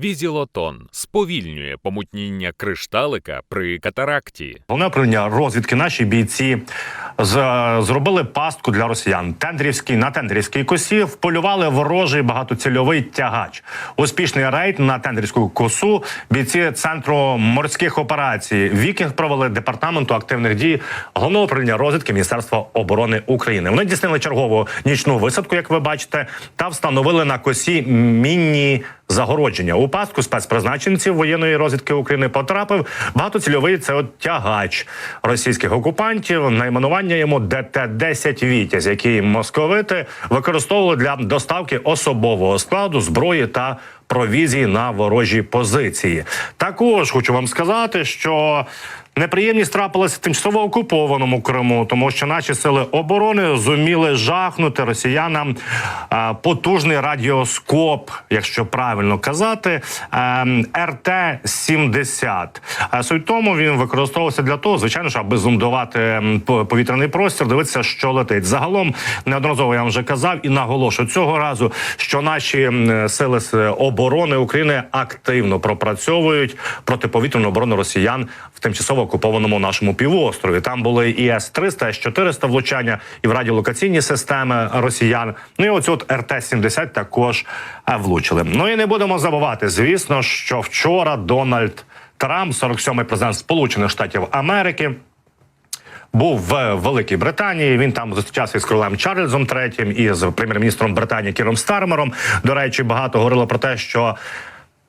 Візілотон сповільнює помутніння кришталика при катаракті. Головне управління розвідки наші бійці з- зробили пастку для росіян. Тендрівський на тендрівській косі вполювали ворожий багатоцільовий тягач. Успішний рейд на тендрівську косу. Бійці центру морських операцій Вікінг провели департаменту активних дій головного управління розвідки Міністерства оборони України. Вони здійснили чергову нічну висадку, як ви бачите, та встановили на косі мінні загородження. У пастку спецпризначенців воєнної розвідки України потрапив багатоцільовий це от тягач російських окупантів. Найменування йому ДТ-10 Вітязь, який московити використовували для доставки особового складу, зброї та провізії на ворожі позиції. Також хочу вам сказати, що неприємність трапилася в тимчасово окупованому Криму, тому що наші сили оборони зуміли жахнути росіянам потужний радіоскоп, якщо правильно казати, РТ 70 Суть тому він використовувався для того, звичайно ж, аби зондувати по- повітряний простір, дивитися, що летить. Загалом неодноразово я вам вже казав і наголошую цього разу, що наші сили оборони України активно пропрацьовують протиповітряну оборону росіян в тимчасово окупованому нашому півострові. Там були і С-300, С-400 влучання, і в радіолокаційні системи росіян. Ну і оцю от РТ-70 також е, влучили. Ну і не будемо забувати, звісно, що вчора Дональд Трамп, 47-й президент Сполучених Штатів Америки. Був в Великій Британії. Він там зустрічався із королем Чарльзом III і з прем'єр-міністром Британії Кіром Стармером. До речі, багато говорило про те, що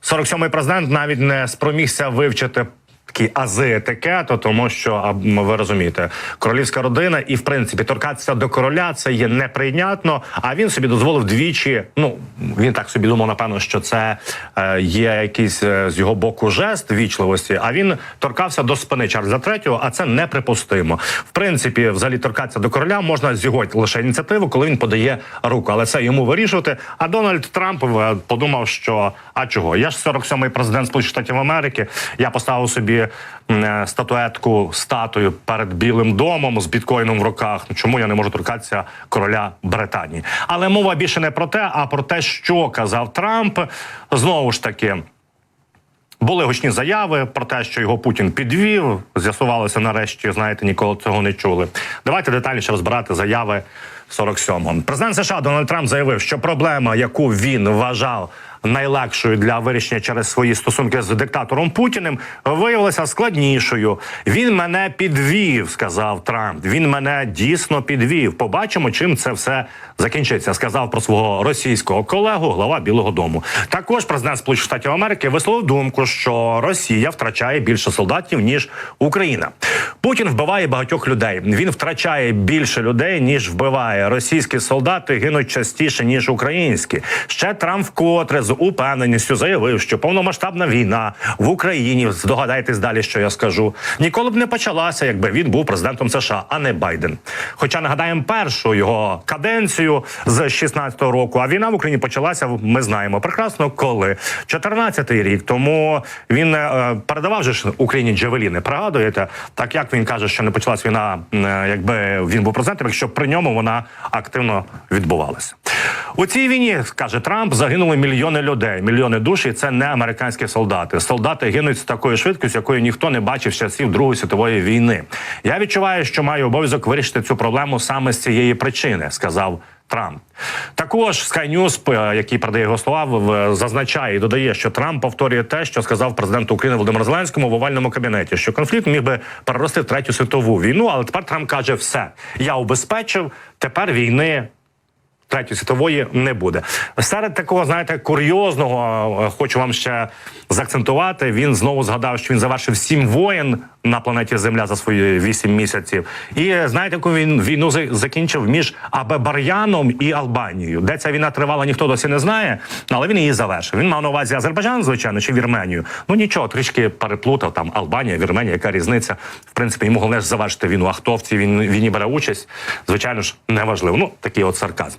47-й президент навіть не спромігся вивчити. Такі ази етикету, тому що ви розумієте, королівська родина, і в принципі торкатися до короля це є неприйнятно. А він собі дозволив двічі. Ну він так собі думав, напевно, що це е, є якийсь е, з його боку жест вічливості. А він торкався до спини Чарльза III, а це неприпустимо. В принципі, взагалі торкатися до короля можна з його лише ініціативу, коли він подає руку, але це йому вирішувати. А Дональд Трамп е, подумав, що а чого? Я ж 47-й президент Сполучених Штатів Америки. Я поставив собі м, е, статуетку статую перед Білим домом з біткоїном в руках. Ну чому я не можу торкатися короля Британії? Але мова більше не про те, а про те, що казав Трамп. Знову ж таки. Були гучні заяви про те, що його Путін підвів. З'ясувалося нарешті, знаєте, ніколи цього не чули. Давайте детальніше розбирати заяви 47-го. Президент США Дональд Трамп заявив, що проблема, яку він вважав найлегшою для вирішення через свої стосунки з диктатором Путіним, виявилася складнішою. Він мене підвів, сказав Трамп. Він мене дійсно підвів. Побачимо, чим це все закінчиться. Сказав про свого російського колегу, глава Білого Дому. Також президент Сполучених Штатів Америки висловив думку, що Росія втрачає більше солдатів ніж Україна. Путін вбиває багатьох людей. Він втрачає більше людей ніж вбиває. Російські солдати гинуть частіше ніж українські. Ще Трамп вкотре з упевненістю заявив, що повномасштабна війна в Україні. Здогадайтесь далі, що я скажу. Ніколи б не почалася, якби він був президентом США, а не Байден. Хоча нагадаємо першу його каденцію з 16-го року. А війна в Україні почалася. Ми знаємо прекрасно, коли 14-й рік. Тому він е, передавав же Україні Джевеліни. Пригадуєте, так як він каже, що не почалась війна, е, якби він був президентом, якщо при ньому вона активно відбувалися. У цій війні каже Трамп загинули мільйони людей, мільйони душ. І це не американські солдати. Солдати гинуть з такою швидкістю, якої ніхто не бачив з часів Другої світової війни. Я відчуваю, що маю обов'язок вирішити цю проблему саме з цієї причини, сказав. Трамп також Sky News, е, який продає його слова, зазначає і додає, що Трамп повторює те, що сказав президент України Володимир Зеленському в овальному кабінеті, що конфлікт міг би перерости в третю світову війну. Але тепер Трамп каже: все я убезпечив. Тепер війни Третьої світової не буде. Серед такого, знаєте, курйозного е, хочу вам ще заакцентувати. Він знову згадав, що він завершив сім воєн на планеті Земля за свої вісім місяців. І знаєте, яку він війну закінчив між Абебар'яном і Албанією. Де ця війна тривала, ніхто досі не знає, але він її завершив. Він мав на увазі Азербайджан, звичайно, чи Вірменію. Ну нічого, трішки переплутав там Албанія, Вірменія, яка різниця. В принципі, йому головне ж завершити війну. А хто в цій війні, бере участь, звичайно ж, неважливо. Ну такий от сарказм.